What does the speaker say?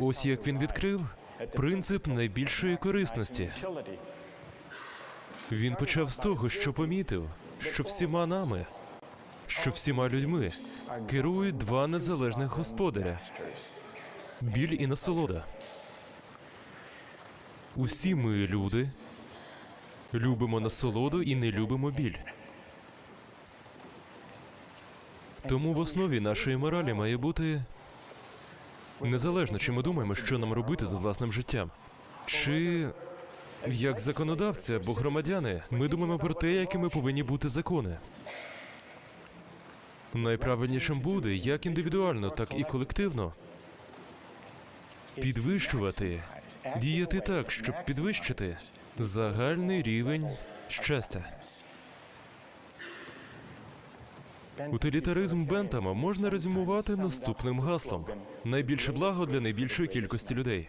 Ось як він відкрив принцип найбільшої корисності. Він почав з того, що помітив, що всіма нами, що всіма людьми керують два незалежних господаря біль і насолода. Усі ми, люди, любимо насолоду і не любимо біль. Тому в основі нашої моралі має бути незалежно, чи ми думаємо, що нам робити з власним життям. Чи як законодавці або громадяни, ми думаємо про те, якими повинні бути закони. Найправильнішим буде як індивідуально, так і колективно підвищувати, діяти так, щоб підвищити загальний рівень щастя. Утилітаризм Бентама можна резюмувати наступним гаслом: найбільше благо для найбільшої кількості людей.